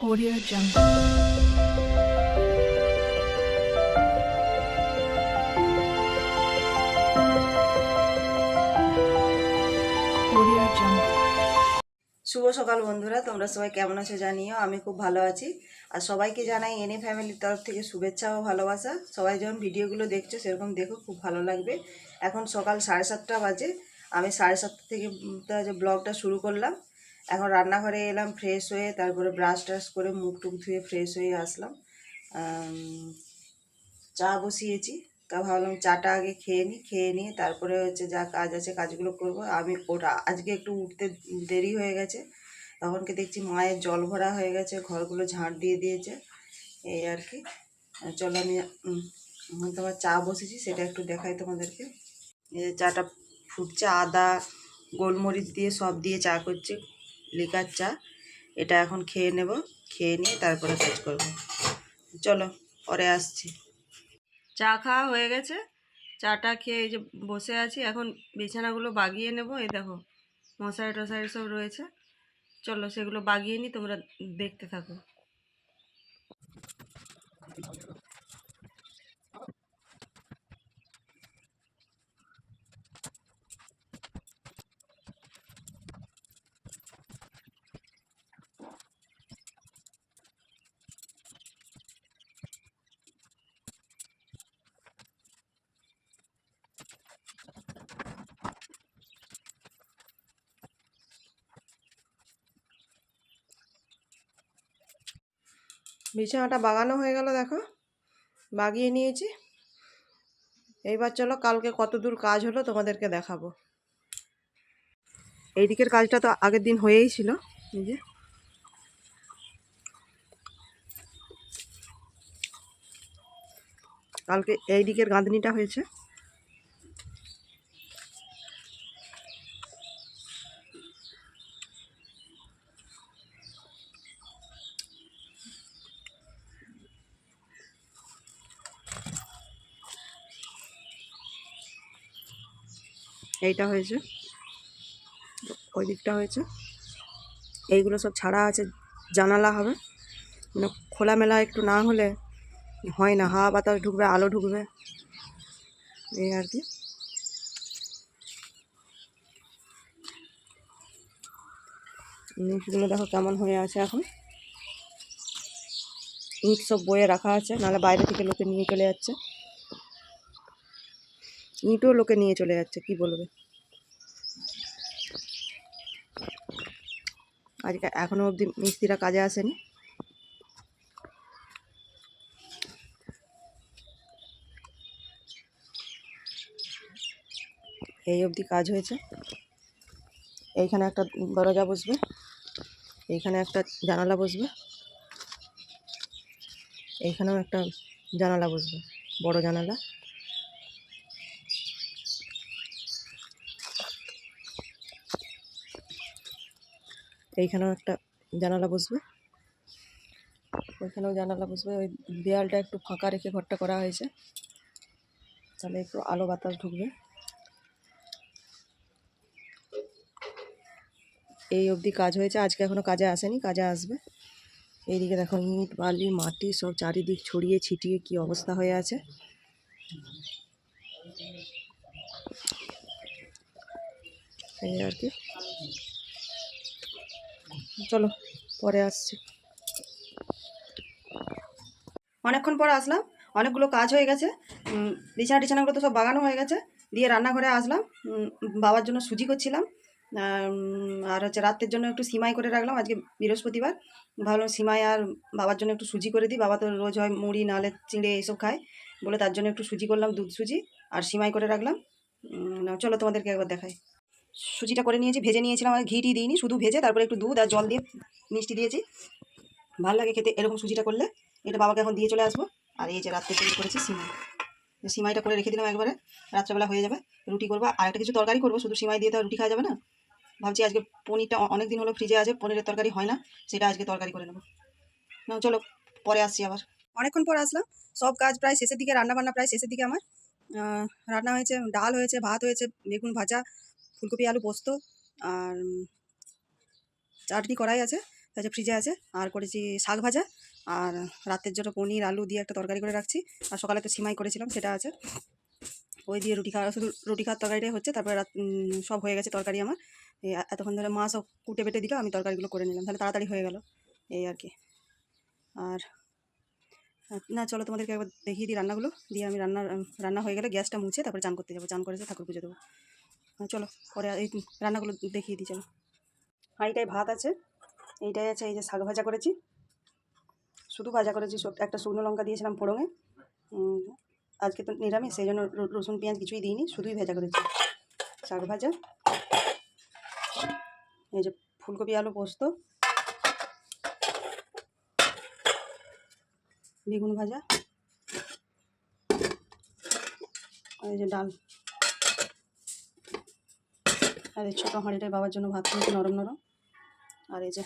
Audio Jungle. শুভ সকাল বন্ধুরা, তোমরা সবাই কেমন আছো জানিও, আমি খুব ভালো আছি। আর সবাইকে জানাই এনে ফ্যামিলির তরফ থেকে শুভেচ্ছা ও ভালোবাসা। সবাই যখন ভিডিওগুলো দেখছ, সেরকম দেখো, খুব ভালো লাগবে। এখন সকাল সাড়ে সাতটা বাজে, আমি সাড়ে সাতটা থেকে ব্লগটা শুরু করলাম। এখন রান্নাঘরে এলাম ফ্রেশ হয়ে, তারপরে ব্রাশ টাশ করে মুখ টুক ধুয়ে ফ্রেশ হয়ে আসলাম। চা বসিয়েছি। তা ভাবলাম চাটা আগে খেয়ে নিই খেয়ে নিয়ে তারপরে হচ্ছে যা কাজ আছে কাজগুলো করব। আমি ওটা আজকে একটু উঠতে দেরি হয়ে গেছে। তখনকে দেখছি মায়ের জল ভরা হয়ে গেছে, ঘরগুলো ঝাঁট দিয়ে দিয়েছে। এই আর কি। চলো আমি তোমার চা বসেছি, সেটা একটু দেখাই তোমাদেরকে। এই যে চাটা ফুটছে, আদা, গোলমরিচ দিয়ে সব দিয়ে চা করছে। লিকার চা। এটা এখন খেয়ে নেব, খেয়ে নিয়ে তারপরে কাজ করব। চলো, পরে আসছি। চা খাওয়া হয়ে গেছে। চাটা খেয়ে এই যে বসে আছি, এখন বিছানাগুলো বাগিয়ে নেব। এই দেখো, মশারি টশারি সব রয়েছে। চলো, সেগুলো বাগিয়ে নিই, তোমরা দেখতে থাকো। বিছানাটা বাগানো হয়ে গেল, দেখো। বাগিয়ে নিয়েছি। এইবার চলো, কালকে কত দূর কাজ হলো তোমাদেরকে দেখাবো। এই দিকের কাজটা তো আগের দিন হয়েই ছিল, এই যে। কালকে এই দিকের হয়েছে। এইটা হয়েছে। ওই দিকটা হয়েছে। এইগুলো সব ছাড়া আছে, জানালা হবে। মানে খোলামেলা একটু না হলে হয় না, হাওয়া বাতাস ঢুকবে, আলো ঢুকবে। এই আর কি। নিচগুলো দেখো কেমন হয়ে আছে এখন। ইট সব বয়ে রাখা আছে, নাহলে বাইরে থেকে লোকে নিয়ে চলে যাচ্ছে। ইটও লোকে নিয়ে চলে যাচ্ছে, কি বলবে? আজকে এখনও অবধি মিস্ত্রিরা কাজে আসেনি। এই অবধি কাজ হয়েছে। এইখানে একটা দরজা বসবে, এইখানে একটা জানালা বসবে, এইখানেও একটা জানালা বসবে, বড় জানালা। এইখানেও একটা জানালা বসবে। ওইখানেও জানালা বসবে। ওই দেয়ালটা একটু ফাঁকা রেখে ঘরটা করা হয়েছে। তাহলে একটু আলো বাতাস ঢুকবে। এই অবধি কাজ হয়েছে। আজকে এখনও কাজে আসেনি, কাজে আসবে। এইদিকে দেখো ইট, বালি, মাটি সব চারিদিক ছড়িয়ে ছিটিয়ে কি অবস্থা হয়ে আছে। এই আর কি। চলো পরে আসছি। অনেকক্ষণ পরে আসলাম অনেকগুলো কাজ হয়ে গেছে। বিছানা টিছানাগুলো তো সব বাগানো হয়ে গেছে। দিয়ে রান্নাঘরে আসলাম। বাবার জন্য সুজি করছিলাম। আর, হচ্ছে রাতের জন্য একটু সিমাই করে রাখলাম আজকে বৃহস্পতিবার। ভাবলাম সিমাই আর বাবার জন্য একটু সুজি করে দিই। বাবা তো রোজ হয় মুড়ি নালে চিঁড়ে এইসব খায়। বলে তার জন্য একটু সুজি করলাম দুধ সুজি আর সিমাই করে রাখলাম। চলো তোমাদেরকে একবার দেখাই। সুজিটা করে নিয়েছি, ভেজে নিয়েছিলাম আর ঘি টি দিইনি, শুধু ভেজে তারপরে একটু দুধ আর জল দিয়ে মিষ্টি দিয়েছি। ভালো লাগে খেতে এরকম সুজিটা করলে, এটা বাবাকে এখন দিয়ে চলে আসব। আর এই যে রাত্রে তৈরি করেছি সিমাই। সিমাইটা করে রেখে দিলাম একবারে, রাত্রেবেলা হয়ে যাবে, রুটি করব। আর একটা কিছু তরকারি করব, শুধু সিমাই দিয়ে তো রুটি খাওয়া যাবে না? ভাবছি আজকে পনিরটা অনেক দিন হলো ফ্রিজে আছে, পনিরের তরকারি হয় না, সেটা আজকে তরকারি করে নেব। না চলো, পরে আসছি আবার। অনেকক্ষণ পর আসলাম, সব কাজ প্রায় শেষের দিকে রান্না বান্না প্রায় শেষের দিকে আমার। রান্না হয়েছে, ডাল হয়েছে, ভাত হয়েছে, বেগুন ভাজা ফুলকপি, আলু, পোস্ত আর চাটনি করাই আছে যে ফ্রিজে আছে, আর করেছি শাক ভাজা। আর রাতের জন্য পনির, আলু দিয়ে একটা তরকারি করে রাখছি। আর সকালে তো সিমাই করেছিলাম, সেটা আছে। ওই দিয়ে রুটি খাওয়া, শুধু রুটি খাওয়ার তরকারিটাই হচ্ছে। তারপরে সব হয়ে গেছে তরকারি আমার। এতক্ষণ ধরে মাছও কুটে পেটে দিল, আমি তরকারিগুলো করে নিলাম। তাহলে তাড়াতাড়ি হয়ে গেল, এই আর কি। আর না, চলো তোমাদেরকে একবার দেখিয়ে দিই রান্নাগুলো। দিয়ে আমি রান্না রান্না হয়ে গেলে গ্যাসটা মুছে, তারপরে চান করতে যাব। চান করে এসে ঠাকুর পুজো দেবো। চলো, পরে এই রান্নাগুলো দেখিয়ে দিই, চলো। হাঁড়িটায় ভাত আছে, এইটাই আছে, এই যে শাক ভাজা করেছি। শুধু ভাজা করেছি একটা শুকনো লঙ্কা দিয়েছিলাম ফোড়ঙে আজকে তো নিরামিষ, সেই জন্য রসুন, পেঁয়াজ কিছুই দিইনি, শুধুই ভাজা করেছি। শাক ভাজা, এই যে ফুলকপি, আলু, পোস্ত, বেগুন ভাজা, এই যে ডাল। আর এই ছোটো হাঁড়িটায় বাবার জন্য ভাত করেছি নরম নরম। আর এই যে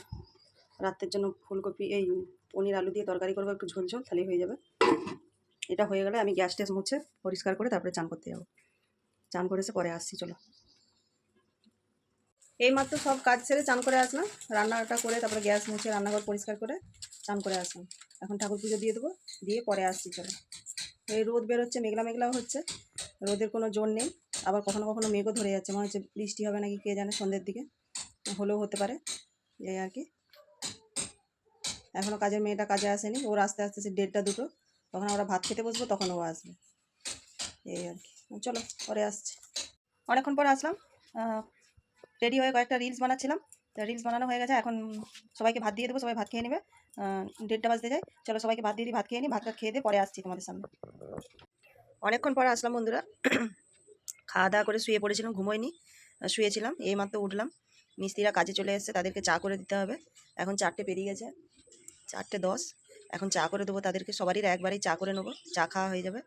রাতের জন্য ফুলকপি, এই পনির আলু দিয়ে তরকারি করব, একটু ঝোল ঝোল হয়ে যাবে। এটা হয়ে গেলে আমি গ্যাস ট্যাস মুছে পরিষ্কার করে তারপরে চান করতে যাব। চান করে এসে পরে আসছি, চলো। এই মাত্র সব কাজ সেরে চান করে আসলাম, রান্নাটা করে তারপরে গ্যাস মুছে রান্নাঘর পরিষ্কার করে চান করে আসলাম। এখন ঠাকুর পুজো দিয়ে দেবো, দিয়ে পরে আসছি, চলো। রোদ বেরোচ্ছে, মেঘলা মেঘলাও হচ্ছে, রোদের কোনো জোর নেই। আবার কখনো কখনো মেঘও ধরে যাচ্ছে, মনে হচ্ছে বৃষ্টি হবে নাকি কে জানে সন্ধ্যের দিকে, হলেও হতে পারে, এই আর কি। এখনও কাজের মেয়েটা কাজে আসেনি, ওর আস্তে আস্তে সে দেড়টা দুটো, তখন আমরা ভাত খেতে বসবো, তখন ও আসবে, এই আর কি। চলো, পরে আসছে। অনেকক্ষণ পরে আসলাম রেডি হয়ে কয়েকটা রিলস বানাচ্ছিলাম তো রিলস বানানো হয়ে গেছে, এখন সবাইকে ভাত দিয়ে দেবো, সবাই ভাত খেয়ে নেবে। দেড়টা বাজতে যায়। চলো সবাইকে ভাত দিয়ে দিই, ভাত খেয়ে নিই ভাতটা খেয়ে দিয়ে পরে আসছি তোমাদের সামনে। অনেকক্ষণ পরে আসলাম বন্ধুরা। খাওয়া দাওয়া করে শুয়ে পড়েছিলাম, ঘুমোয়নি। শুয়েছিলাম, এই মাত্র উঠলাম। মিস্ত্রিরা কাজে চলে এসেছে, তাদেরকে চা করে দিতে হবে। এখন চারটে পেরিয়ে গেছে, চারটে দশ। এখন চা করে দেবো তাদেরকে, সবারই একবারেই চা করে নেব, চা খাওয়া হয়ে যাবে।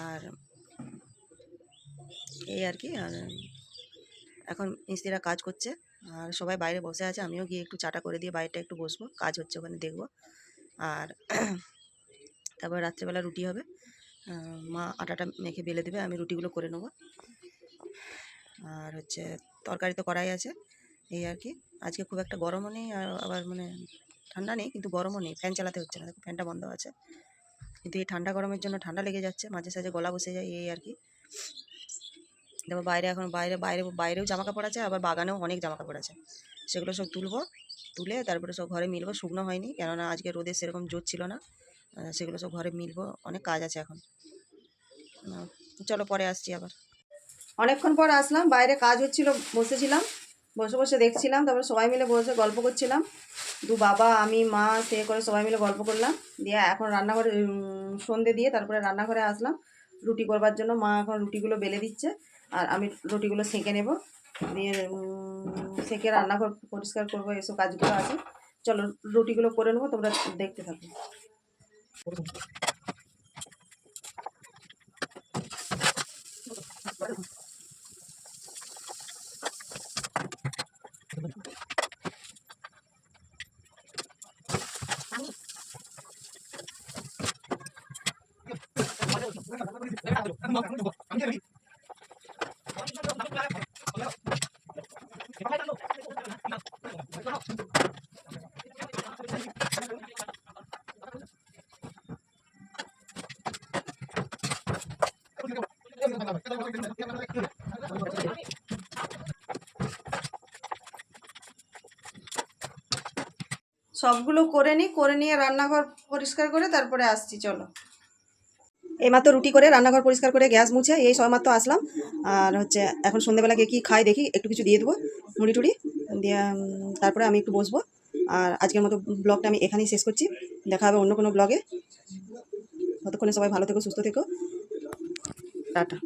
আর এই আর কি, আর এখন মিস্ত্রিরা কাজ করছে। আর সবাই বাইরে বসে আছে, আমিও গিয়ে একটু চাটা করে দিয়ে বাইরেটা একটু বসবো, কাজ হচ্ছে ওখানে দেখব। আর তারপর রাত্রেবেলা রুটি হবে। মা আটাটা মেখে বেলে দেবে, আমি রুটিগুলো করে নেব। আর হচ্ছে তরকারি তো করাই আছে, এই আর কি। আজকে খুব একটা গরমও নেই, আর আবার মানে ঠান্ডা নেই, কিন্তু গরমও নেই, ফ্যান চালাতে হচ্ছে না ফ্যানটা বন্ধ আছে। কিন্তু এই ঠান্ডা গরমের জন্য ঠান্ডা লেগে যাচ্ছে, মাঝে সাঝে গলা বসে যায়, এই আর কি। দেখো বাইরে এখন বাইরে বাইরে, বাইরেও জামা কাপড় আছে, আবার বাগানেও অনেক জামা কাপড় আছে। সেগুলো সব তুলবো, তুলে তারপরে সব ঘরে মিলবো, শুকনো হয়নি, কেননা আজকে রোদের সেরকম জোর ছিল না সেগুলো সব ঘরে মিলবো, অনেক কাজ আছে এখন। চলো পরে আসছি আবার। অনেকক্ষণ পর আসলাম, বাইরে কাজ হচ্ছিল, বসেছিলাম, বসে বসে দেখছিলাম, তারপরে সবাই মিলে বসে গল্প করছিলাম। দু বাবা, আমি, মা, সে করে সবাই মিলে গল্প করলাম, দিয়ে এখন রান্নাঘরে সন্ধে দিয়ে তারপরে রান্নাঘরে আসলাম, রুটি করবার জন্য, মা এখন রুটিগুলো বেলে দিচ্ছে। আর আমি রুটিগুলো সেঁকে নেব। দিয়ে সেঁকে রান্নাঘর পরিষ্কার করব, এসব কাজগুলো আছে। চলো রুটিগুলো করে নেব, তোমরা দেখতে থাকো। সবগুলো করে নিই করে নিয়ে রান্নাঘর পরিষ্কার করে তারপরে আসছি, চলো। এইমাত্র রুটি করে রান্নাঘর পরিষ্কার করে গ্যাস মুছে, এই সবেমাত্র আসলাম। আর হচ্ছে, এখন সন্ধ্যেবেলা গিয়ে কী খাই দেখি, একটু কিছু দিয়ে দেবো, মুড়ি টুড়ি, দিয়ে তারপরে আমি একটু বসবো। আর আজকের মতো ব্লগটা আমি এখানেই শেষ করছি। দেখা হবে অন্য কোনো ব্লগে। ততক্ষণে সবাই ভালো থেকো, সুস্থ থেকো। টাটা।